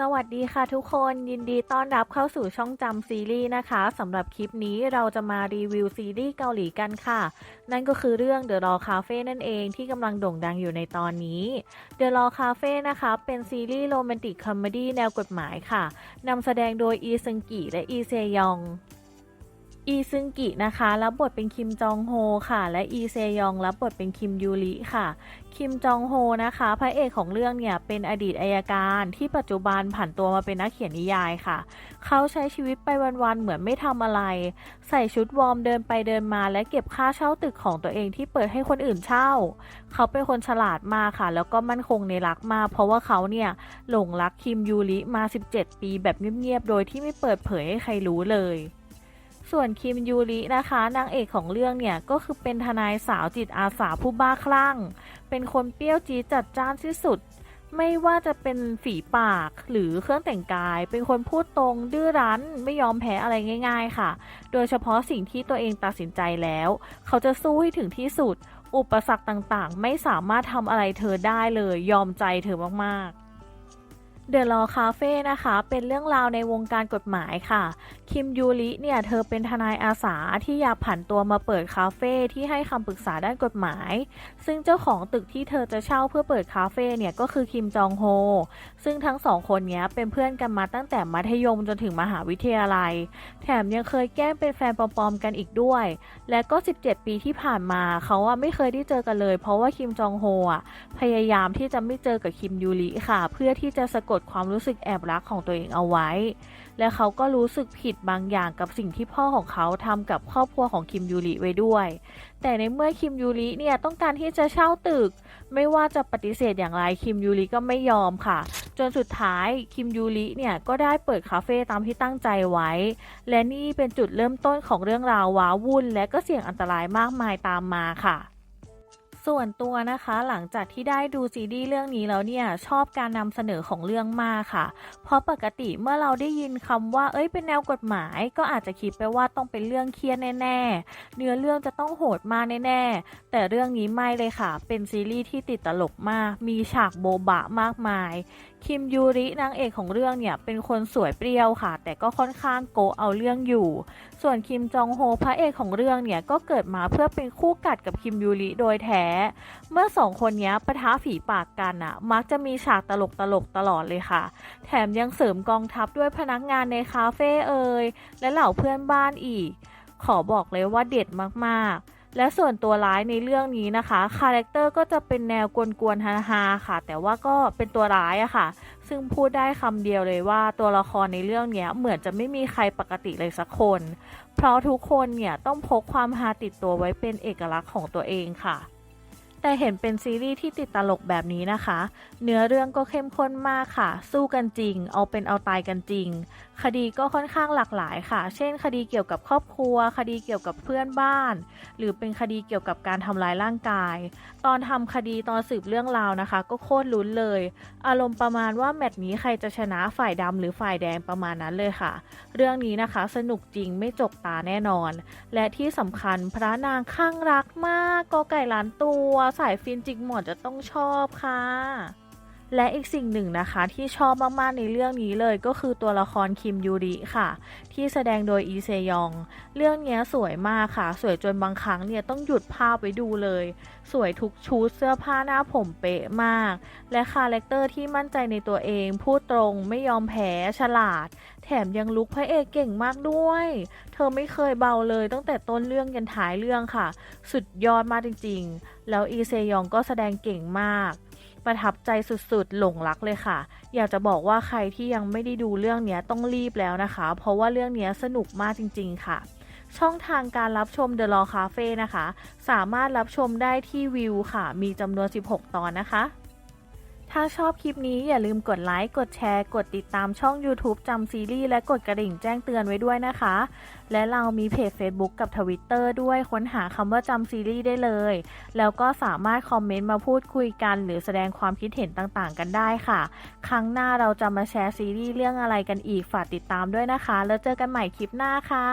สวัสดีค่ะทุกคนยินดีต้อนรับเข้าสู่ช่องจำซีรีส์นะคะสำหรับคลิปนี้เราจะมารีวิวซีรีส์เกาหลีกันค่ะ นั่นก็คือเรื่อง The Raw Cafe นั่นเองที่กำลังโด่งดังอยู่ในตอนนี้ The Raw Cafe นะคะเป็นซีรีส์โรแมนติกคอมเมดี้แนวกฎหมายค่ะนำแสดงโดยอีซึงกิและอีเซยอง อีซึงกินะคะรับบทเป็นคิมจองโฮค่ะ และอีเซยองรับบทเป็นคิมยูริค่ะ คิมจองโฮนะคะ พระเอกของเรื่องเนี่ยเป็นอดีตอายการที่ปัจจุบันผันตัวมาเป็นนักเขียนนิยายค่ะ เขาใช้ชีวิตไปวันๆเหมือนไม่ทำอะไร ใส่ชุดวอร์มเดินไปเดินมา และเก็บค่าเช่าตึกของตัวเองที่เปิดให้คนอื่นเช่า เขาเป็นคนฉลาดมากค่ะ แล้วก็มั่นคงในรักมากเพราะว่าเขาเนี่ยหลงรักคิมยูริมา 17 ปีแบบเงียบๆโดยที่ไม่เปิดเผยให้ใครรู้เลย ส่วนคิมยูรินะคะนางเอกของเรื่องเนี่ยก็คือเป็นทนายสาวจิตอาสาผู้บ้าคลั่ง เป็นคนเปรี้ยวจี๊ดจัดจ้านที่สุด ไม่ว่าจะเป็นฝีปากหรือเครื่องแต่งกาย เป็นคนพูดตรงดื้อรั้นไม่ยอมแพ้อะไรง่าย ๆ ค่ะ โดยเฉพาะสิ่งที่ตัวเองตัดสินใจแล้ว เขาจะสู้ให้ถึงที่สุด อุปสรรคต่างๆ ไม่สามารถทำอะไรเธอได้เลย ยอมใจเธอมากๆ เดอะลอคาเฟ่นะคะ เป็นเรื่องราวในวงการกฎหมายค่ะ คิมยูริเนี่ย เธอเป็นทนายอาสาที่อยากผันตัวมาเปิดคาเฟ่ที่ให้คำปรึกษาด้านกฎหมาย ซึ่งเจ้าของตึกที่เธอจะเช่าเพื่อเปิดคาเฟ่เนี่ย ก็คือคิมจองโฮ ซึ่งทั้งสองคนเนี้ยเป็นเพื่อนกันมาตั้งแต่มัธยมจนถึงมหาวิทยาลัย แถมยังเคยแกล้งเป็นแฟนปลอมๆกันอีกด้วย และก็ 17 ปีที่ผ่านมาเขาอะไม่เคยได้เจอกันเลย เพราะว่าคิมจองโฮอะพยายามที่จะไม่เจอกับคิมยูริค่ะ เพื่อที่จะสะกดความรู้สึกแอบรักของตัวเองเอาไว้ และเขาก็รู้สึกผิดบางอย่างกับสิ่งที่พ่อของเขาทำกับครอบครัวของคิมยูริไว้ด้วย แต่ในเมื่อคิมยูริเนี่ยต้องการที่จะเช่าตึก ไม่ว่าจะปฏิเสธอย่างไรคิมยูริก็ไม่ยอมค่ะ จนสุดท้ายคิมยูริเนี่ยก็ได้เปิดคาเฟ่ตามที่ตั้งใจไว้ และนี่เป็นจุดเริ่มต้นของเรื่องราวว้าวุ่น และก็เสี่ยงอันตรายมากมายตามมาค่ะ ส่วนตัวนะคะหลังจากที่ได้ดูซีรีส์เรื่องนี้แล้วเนี่ยชอบการนำเสนอของเรื่องมากค่ะ เพราะปกติเมื่อเราได้ยินคำว่าเอ้ยเป็นแนวกฎหมาย ก็อาจจะคิดไปว่าต้องเป็นเรื่องเครียดแน่ ๆ เนื้อเรื่องจะต้องโหดมากแน่ ๆ แต่เรื่องนี้ไม่เลยค่ะ เป็นซีรีส์ที่ติดตลกมาก มีฉากโบบะมากมาย คิมยูรินางเอกของเรื่องเนี่ยเป็นคนสวยเปรี้ยวค่ะ แต่ก็ค่อนข้างโกเอาเรื่องอยู่ ส่วนคิมจองโฮพระเอกของเรื่องเนี่ยก็เกิดมาเพื่อเป็นคู่กัดกับคิมยูริโดยแท้เมื่อสองคนนี้ปะทะฝีปากกันอะมักจะมีฉากตลกตลกๆตลอดเลยค่ะ แถมยังเสริมกองทัพด้วยพนักงานในคาเฟ่เอ่ยและเหล่าเพื่อนบ้านอีก ขอบอกเลยว่าเด็ดมากๆและส่วนตัวร้ายในเรื่องนี้นะคะคาแรคเตอร์ก็จะเป็นแนวกวนๆฮาๆค่ะ แต่ว่าก็เป็นตัวร้ายอะค่ะ ซึ่งพูดได้คำเดียวเลยว่าตัวละครในเรื่องนี้เหมือนจะไม่มีใครปกติเลยสักคน เพราะทุกคนเนี่ยต้องพกความฮาติดตัวไว้เป็นเอกลักษณ์ของตัวเองค่ะ แต่เห็นเป็นซีรีส์ที่ติดตลกแบบนี้นะคะ เนื้อเรื่องก็เข้มข้นมากค่ะ สู้กันจริง เอาเป็นเอาตายกันจริง คดีก็ค่อนข้างหลากหลายค่ะ เช่น คดีเกี่ยวกับครอบครัว คดีเกี่ยวกับเพื่อนบ้าน หรือเป็นคดีเกี่ยวกับการทำร้ายร่างกาย ตอนทำคดีตอนสืบเรื่องราวนะคะ ก็โคตรลุ้นเลย อารมณ์ประมาณว่าแมตช์นี้ใครจะชนะฝ่ายดำหรือฝ่ายแดงประมาณนั้นเลยค่ะ เรื่องนี้นะคะสนุกจริงไม่จกตาแน่นอน และที่สำคัญพระนางข้างรักมากกอไก่ล้านตัวสายฟินจิกหมดจะต้องชอบค่ะ และอีกสิ่งหนึ่งนะคะที่ชอบมาก ๆ ในเรื่องนี้เลยก็คือตัวละครคิมยูริค่ะ ที่แสดงโดยอีเซยอง เรื่องนี้สวยมากค่ะ สวยจนบางครั้งเนี่ยต้องหยุดภาพไว้ดูเลย สวยทุกชุดเสื้อผ้าหน้าผมเป๊ะมาก และคาแรคเตอร์ที่มั่นใจในตัวเอง พูดตรงไม่ยอมแพ้ฉลาด แถมยังลุกพระเอกเก่งมากด้วย เธอไม่เคยเบาเลยตั้งแต่ต้นเรื่องยันท้ายเรื่องค่ะ สุดยอดมากจริง ๆ แล้วอีเซยองก็แสดงเก่งมาก ประทับใจสุดๆ หลงรักเลยค่ะ อยากจะบอกว่าใครที่ยังไม่ได้ดูเรื่องนี้ต้องรีบแล้วนะคะ เพราะว่าเรื่องนี้สนุกมากจริง ๆ ค่ะ ช่องทางการรับชม The Law Cafe นะคะ สามารถรับชมได้ที่วิวค่ะ มีจำนวน 16 ตอนนะคะ ถ้าชอบคลิปนี้อย่าลืมกดไลค์ กดแชร์ กดติดตามช่อง YouTube จำซีรีส์และกดกระดิ่งแจ้งเตือนไว้ด้วยนะคะ และเรามีเพจ Facebook กับ Twitter ด้วยค้นหาคำว่าจำซีรีส์ได้เลย แล้วก็สามารถคอมเมนต์มาพูดคุยกัน หรือแสดงความคิดเห็นต่างๆ กันได้ค่ะ ครั้งหน้าเราจะมาแชร์ซีรีส์เรื่องอะไรกันอีกฝากติดตามด้วยนะคะ แล้วเจอกันใหม่คลิปหน้าค่ะ